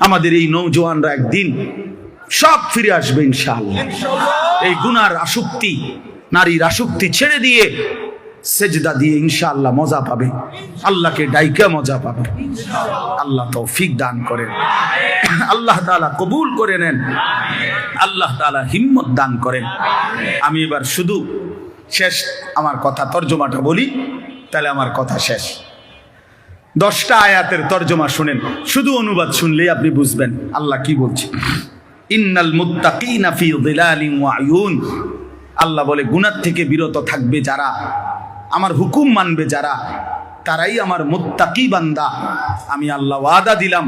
আমাদের এই নৌজওয়ানরা একদিন সব ফিরে আসবে ইনশাআল্লাহ। এই গুনার আসক্তি নারীর আসক্তি ছেড়ে দিয়ে সেজদা দিয়ে ইনশাআল্লাহ মজা পাবে। আল্লাহকে ডাইকা মজা পাবে। আল্লাহ তৌফিক দান করেন। আল্লাহ তাআলা কবুল করে নেন। আল্লাহ তাআলা হিম্মত দান করেন। আমি এবার শুধু শেষ আমার কথা তর্জমাটা বলি তাহলে আমার কথা শেষ। দশটা আয়াতের তর্জমা শুনেন। শুধু অনুবাদ শুনলেই আপনি বুঝবেন আল্লাহ কি বলছে। ইন্নাল মুত্তাকিনা আয়ুন আল্লাহ বলে গুনার থেকে বিরত থাকবে যারা, আমার হুকুম মানবে যারা, তারাই আমার মুত্তাকি বান্দা। আমি আল্লাহ ওয়াদা দিলাম,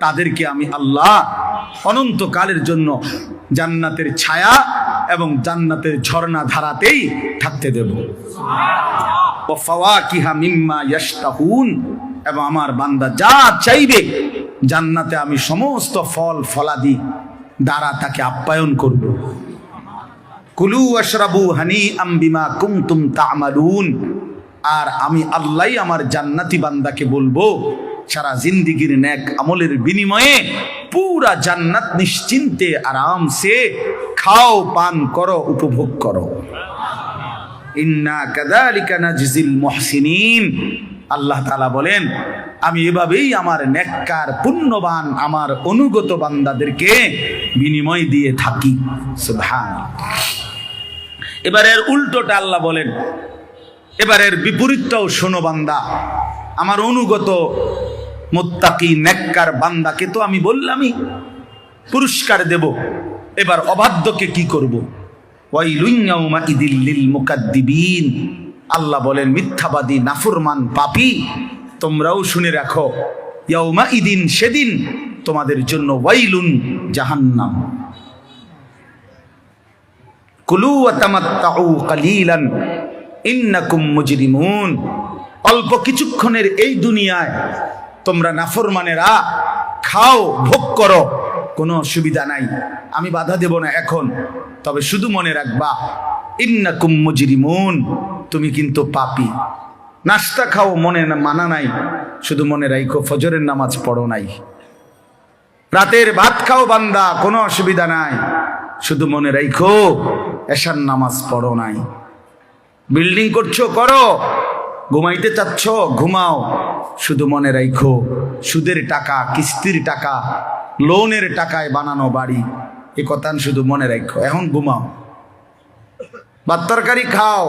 তাদেরকে আমি আল্লাহ অনন্তকালের জন্য জান্নাতের ছায়া এবং জান্নাতের ঝর্ণা ধারাতেই থাকতে দেব। ও ফাওয়াকিহা মিম্মা ইয়াশতাহুন। এবং আমার বান্দা যা চাইবে, জান্নাতে আমি সমস্ত ফল ফলাদি দ্বারা তাকে আপ্যায়ন করব। কুলু আশরাবু হানি আম্বিমা কুমতুম তামালুন। আর আমি আল্লাহ আমার জান্নাতি বান্দাকে বলব, সারা জিন্দিগির ন্যাক আমলের বিনিময়ে পুরা জান্নাত নিশ্চিন্তে আরামসে খাও, পান করো, উপভোগ করো। ইন্না কাদালিকা নাজিজিল মুহসিনিন। আল্লাহ তালা বলেন, আমি এভাবেই আমার নেককার, পুণ্যবান, আমার অনুগত বান্দাদেরকে বিনিময় দিয়ে থাকি। সুবহান এবারের উল্টোটা আল্লাহ বলেন এবারের বিপরীতটাও শোনো বান্দা, আমার অনুগত, মোত্তাকি, নেককার বান্দাকে তো আমি বললামই, পুরস্কার দেব, এবার অবাধ্যকে কি করব? ওয়াইলুইয়াউমা ইদিল্লিল মুকাদ্দিবিন। আল্লাহ বলেন, মিথ্যাবাদী, নাফুরমান, পাপী, তোমরাও শুনে রাখো। ইয়াউমা ইদিন, সেদিন তোমাদের জন্য ওয়াইলুন জাহান্নাম। কুলু ওয়া তামাত্তাউ কালিলান, ইন্নাকুম মুজরিমুন। অল্প কিছুক্ষণের এই দুনিয়ায় তোমরা নাফরমানেরা খাও, ভোগ করো, কোনো অসুবিধা নাই। আমি বাধা দেব না এখন, তবে শুধু মনে রাখবা, ইন্নাকুম মুজরিমুন। তুমি কিন্তু পাপি। নাস্তা খাও, মনে মানা নাই। শুধু মনে রাখো ফজরের নামাজ পড়ো নাই। রাতের ভাত খাও বান্দা, কোনো অসুবিধা নাই। শুধু মনে রাখো এশার নামাজ পড়ো নাই। বিল্ডিং করছ, করো। ঘুমাইতে চাচ্ছ, ঘুমাও। শুধু মনে রাখো সুদের টাকা, কিস্তির টাকা, লোনের টাকায় বানানো বাড়ি। এ কথা শুধু মনে রাখো এখন ঘুমাও। ভাত তরকারি খাও।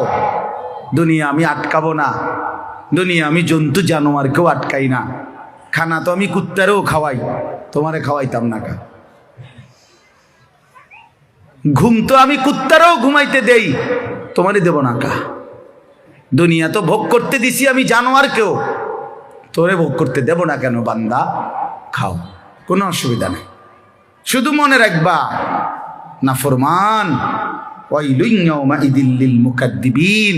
দুনিয়া আমি আটকাবো না। দুনিয়া আমি জন্তু জানোয়ারকেও আটকাই না। খানা তো আমি কুত্তারেও খাওয়াই, তোমারে খাওয়াইতাম না কা ঘুম তো আমি কুত্তারেও ঘুমাইতে দেই, তোমারে দেব না কা দুনিয়া তো ভোগ করতে দিছি আমি জানোয়ারকেও, তোরে ভোগ করতে দেব না কেন বান্দা? খাও, কোনো অসুবিধা নেই। শুধু মনে রাখবা না ফরমান মুকাদ্দিবিন।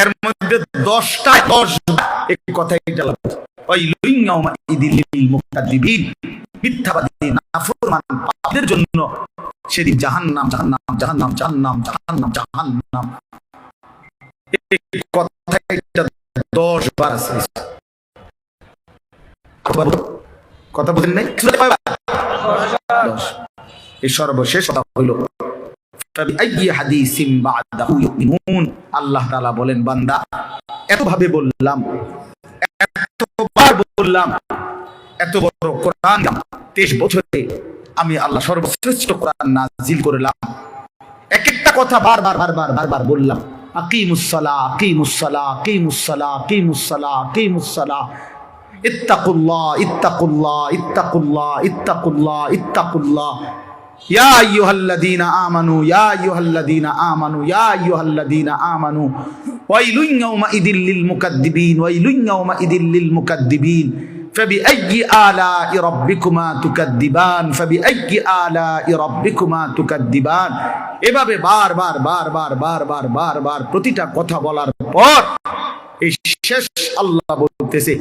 এর মধ্যে দশটা দশ এই কথাই মিথ্যাবাদী, নাফরমান পাপীদের জন্য সেদিন জাহান্নাম জাহান্নাম জাহান্নাম জাহান্নাম জাহান্নাম জাহান্নাম। এই কথাটা দশ বার আছে। কথা কথা বলেন নাই? দশ। এই সর্বশেষ কথা হইল আল্লাহ তাআলা বলেন, বান্দা, এতভাবে বললাম বললাম, এত বড় কোরআন তেইশ বছরে আমি আল্লাহ সর্বশ্রেষ্ঠ কোরআন নাজিল করলাম। এক একটা কথা বারবার বারবার বারবার বললাম আকিমুসসালা আকিমুসসালা আকিমুসসালা আকিমুসসালা আকিমুসসালা ইত্তাকুল্লাহ ইত্তাকুল্লাহ ইত্তাকুল্লাহ ইত্তাকুল্লাহ ইত্তাকুল্লাহ ইয়া আইয়ুহাল্লাযীনা আমানু ইয়া আইয়ুহাল্লাযীনা আমানু ইয়া আইয়ুহাল্লাযীনা আমানু ওয়াইলুন ইয়াওমাইদিল লিল মুকাদ্দিবিন ওয়াইলুন ইয়াওমাইদিল লিল মুকাদ্দিবিন فبأي آلاء ربكما تكذبان فبأي آلاء ربكما تكذبان এভাবে বারবার বারবার বারবার বারবার প্রতিটা কথা বলার পর এই শেষ আল্লাহ বলতেছে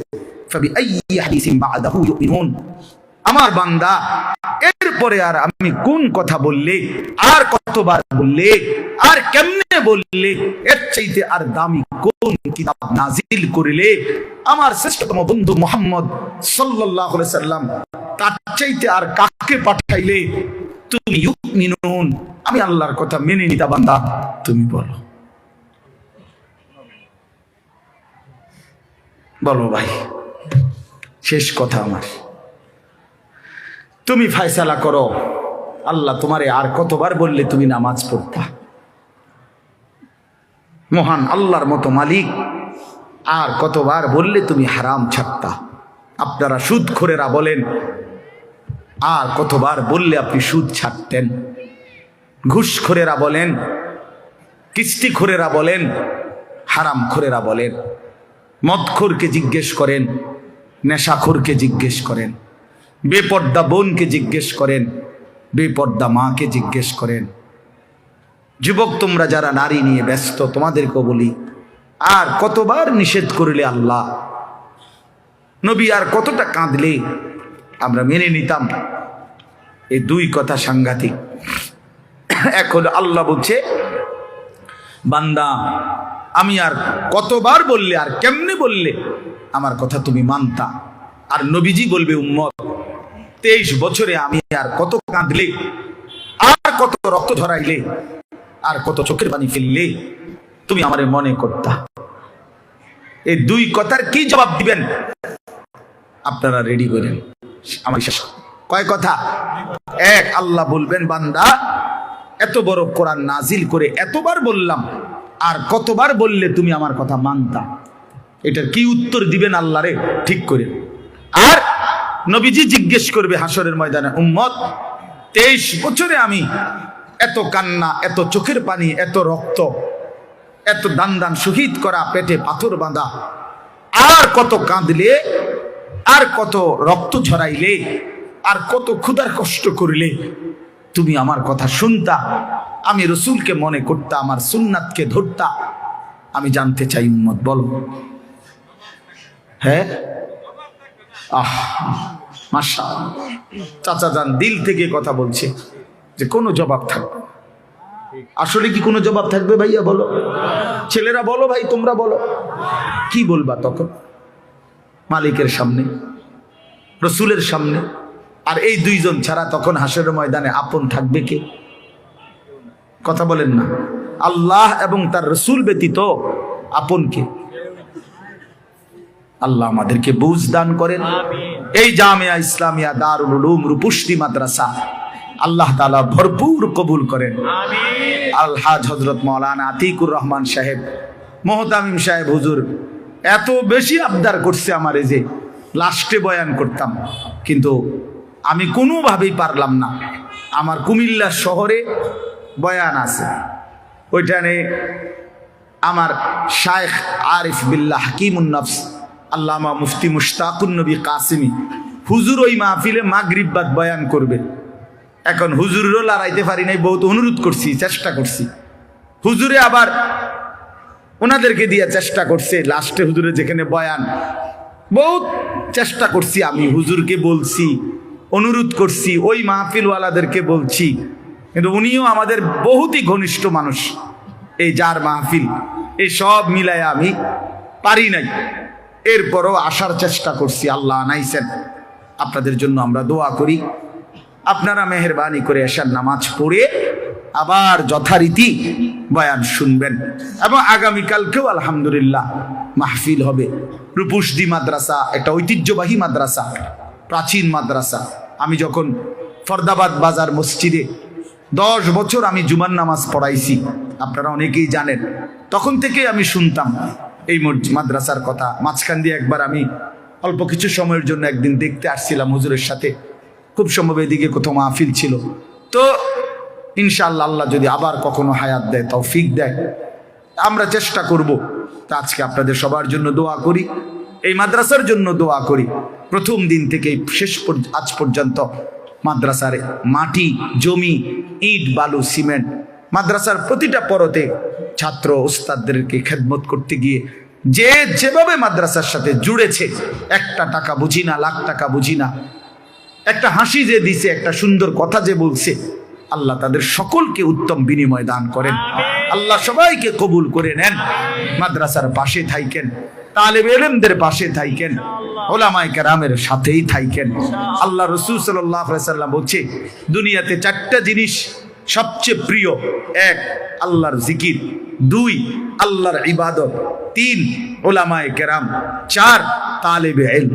فبأي حديث بعده يؤمنون আমার বান্দা, এরপরে আর আমি কোন কথা বললে, আর কতবার বললে, আর কেমনে বললে, এর চাইতে আর দামি কোন কিতাব নাজিল করিলে, আমার শ্রেষ্ঠতম বন্ধু মোহাম্মদ আলাইহি সাল্লাম, তার চাইতে আর কাকে পাঠাইলে, তুমি ইউমিনুন আমি আল্লাহর কথা মেনে নিতা বান্দা, তুমি বলো। বলো ভাই, শেষ কথা আমার। তুমি ফায়সালা করো। আল্লাহ তোমারে আর কতবার বললে তুমি নামাজ পড়তা? মহান আল্লাহর মতো মালিক, আর কতবার বললে তুমি হারাম ছাড়তা? আপনারা সুদ খোরেরা বলেন, আর কতবার বললে আপনি সুদ ছাড়তেন? ঘুষখোরেরা বলেন কিস্তি খোরেরা বলেন হারাম খোরেরা বলেন। মদখোরকে জিজ্ঞেস করেন, নেশাখোরকে জিজ্ঞেস করেন। বেপর্দা বোনকে জিজ্ঞেস করেন, বেপর্দা মাকে জিজ্ঞেস করেন, যুবক, তোমরা যারা নারী নিয়ে ব্যস্ত, তোমাদেরকেও বলি, আর কতবার নিষেধ করলে আল্লাহ? নবী আর কতটা কাঁদলে? আমরা মেনে নিতাম। এই দুই কথা সাংঘাতিক। এখন আল্লাহ বলছে, বান্দা, আমি আর কতবার বললে, আর কেমনে বললে? আমার কথা তুমি মানতা। আর নবীজি বলবে, উম্মত তেইশ বছরে আমি আর কত কাঁদলে, আর কত রক্ত ধরাইলে, আর কত চোখের পানি ফেললে, তুমি আমারে মনে করতা। এই দুই কথার কি জবাব দিবেন? আপনারা রেডি করেন। আমার শেষ। কয় কথা? এক, আল্লাহ বলবেন, বান্দা, এত বড় কোরআন নাজিল করে এতবার বললাম, আর কতবার বললে তুমি আমার কথা মানতা? এটার কি উত্তর দিবেন আল্লাহ রে ঠিক করে। নবীজি জিজ্ঞেস করবে হাসরের ময়দানে, উম্মত, তেইশ বছরে আমি এত কান্না, এত চোখের পানি, এত রক্ত, এত দান দান শহীদ করা, পেটে পাথর বাঁধা, আর কত কাঁদলে, আর কত রক্ত ঝরাইলে, আর কত ক্ষুধার কষ্ট করলে, তুমি আমার কথা শুনতা, আমি রসুলকে মনে করতা, আমার সুন্নাতকে ধরতা, আমি জানতে চাই, উম্মত, বলো। হ্যাঁ? আহ মাসা চাচা যান, দিল থেকে কথা বলছে, যে কোনো জবাব থাকবে। আসলে কি কোনো জবাব থাকবে ভাইয়া, বলো? ছেলেরা বলো ভাই, তোমরা বলো। কি বলবা তখন? মালিকের সামনে, রসুলের সামনে, আর এই দুইজন ছাড়া তখন হাসের ময়দানে আপন থাকবে কে? কথা বলেন না। আল্লাহ এবং তার রসুল ব্যতীত আপন কে? আল্লাহ আমাদেরকে বুঝ দান করেন। এই জামিয়া ইসলামিয়া দারুল উলুম রূপুষ্টি মাদ্রাসা আল্লাহ তাআলা ভরপুর কবুল করেন। আলহাজ হজরত মৌলানা আতিকুর রহমান সাহেব মোহতামিম সাহেব হুজুর এত বেশি আবদার করছে আমার এই যে লাস্টে বয়ান করতাম। কিন্তু আমি কোনোভাবেই পারলাম না। আমার কুমিল্লা শহরে বয়ান আছে। ওইখানে আমার শায়েখ আরিফ বিল্লাহ হাকিমুন নফস আল্লামা মুফতি মুশতাকুন নবী কাসিমি হুজুর ওই মাহফিলে মাগরিববাদ বয়ান করবে। এখন হুজুরও লড়াইতে পারি নাই বহুত অনুরোধ করছি, চেষ্টা করছি। হুজুরে আবার ওনাদেরকে দিয়ে চেষ্টা করছে, লাস্টে হুজুরে যেখানে বয়ান, বহুত চেষ্টা করছি আমি, হুজুরকে বলছি, অনুরোধ করছি, ওই মাহফিলওয়ালাদেরকে বলছি। কিন্তু উনিও আমাদের বহুতই ঘনিষ্ঠ মানুষ, এই যার মাহফিল, এই সব মিলায় আমি পারি নাই। এরপরও আসার চেষ্টা করছি, আল্লাহ আনাইছেন। আপনাদের জন্য আমরা দোয়া করি। আপনারা মেহরবানি করে এসার নামাজ পড়ে আবার যথারীতি বয়ান শুনবেন এবং আগামীকালকেও আলহামদুলিল্লাহ মাহফিল হবে। রূপুসদি মাদ্রাসা একটা ঐতিহ্যবাহী মাদ্রাসা, প্রাচীন মাদ্রাসা। আমি যখন ফরদাবাদ বাজার মসজিদে দশ বছর আমি জুমার নামাজ পড়াইছি, আপনারা অনেকেই জানেন, তখন থেকেই আমি শুনতাম। এই মাদ্রাসার কথা। মাঝখান দিয়ে একবার আমি অল্প কিছু সময়ের জন্য একদিন দেখতে আসছিলাম হুজুরের সাথে। খুব সম্ভব এদিকে কোথাও মাহফিল ছিল। তো ইনশাআল্লাহ আল্লাহ যদি আবার কখনো হায়াত দেয়, তৌফিক দেয়, আমরা চেষ্টা করব। তা আজকে আপনাদের সবার জন্য দোয়া করি, এই মাদ্রাসার জন্য দোয়া করি। প্রথম দিন থেকে শেষ আজ পর্যন্ত মাদ্রাসার মাটি, জমি, ইট, বালু, সিমেন্ট মাদ্রাসার প্রতিটা পরতে ছাত্র ওস্তাদদেরকে খেদমত করতে গিয়ে যে যেভাবে মাদ্রাসার সাথে জুড়েছে একটা টাকা বুঝি না লাখ টাকা বুঝি না। একটা হাসি যে দিছে একটা সুন্দর কথা যে বলছে আল্লাহ তাদের সকলকে উত্তম বিনিময় দান করেন। আল্লাহ সবাইকে কবুল করে নেন। মাদ্রাসার পাশে থাইকেন তালেব এলেমদের পাশে থাইকেন ওলামাই কেরামের সাথেই থাইকেন। আল্লাহ রসুল সাল্লাহ সাল্লাম বলছে দুনিয়াতে চারটা জিনিস সবচেয়ে প্রিয় এক আল্লাহর জিকির দুই আল্লাহর ইবাদত তিন ওলামায় কেরাম চার তালেবে এল